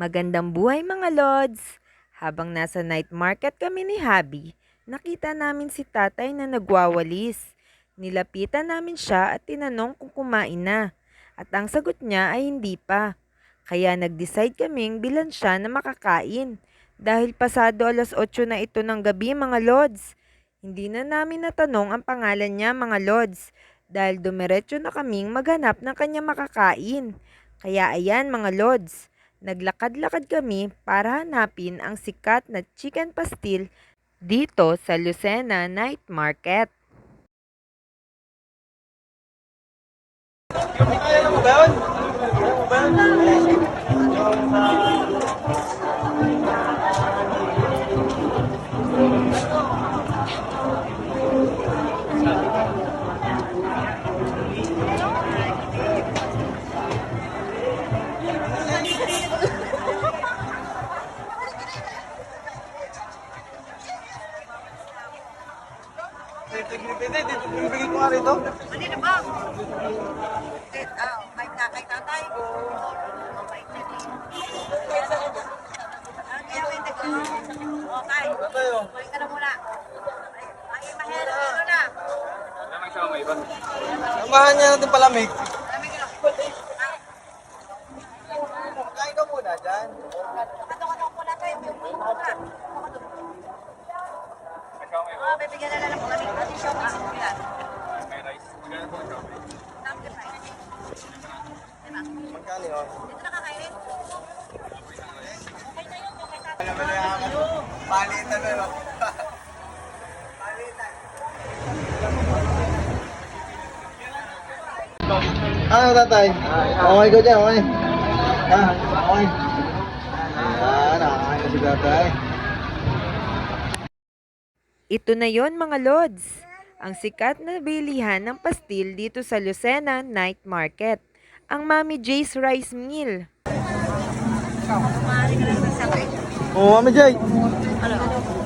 Magandang buhay mga lods! Habang nasa night market kami ni Habi, nakita namin si tatay na nagwawalis. Nilapitan namin siya at tinanong kung kumain na. At ang sagot niya ay hindi pa. Kaya nag-decide kaming bilan siya na makakain. Dahil pasado alas 8 na ito ng gabi mga lods. Hindi na namin natanong ang pangalan niya mga lods. Dahil dumiretso na kaming maghanap ng kanya makakain. Kaya ayan mga lods, naglakad-lakad kami para hanapin ang sikat na chicken pastil dito sa Lucena Night Market. Ibigay ko nga rito. Hindi na ba? Eh, ah, kay kay tatay. Mabait na din. Kaya may Okay. Oh. Balik ka na muna. Ay, mahirap dito na. Samahan niya natin palamig. Dami kilo. Kain ka muna dyan. Katok-katok muna tayo. Yung muna. Katok-katok. Ah, bibigyan na lang ako kami. Ati siya may sisilan. Number five. Diba? Magkano yun? Dito na kakainin. Okay na yun. Alam mo na yan. Palitan na. Palitan. Ano tatay? Okay ko dyan, okay. Ha? Okay. Ah, nakakain na si tatay. Ito na yon mga lods, ang sikat na bilihan ng pastil dito sa Lucena Night Market, ang Mami J's Rice Meal. Oo, Mami Jay. Ano?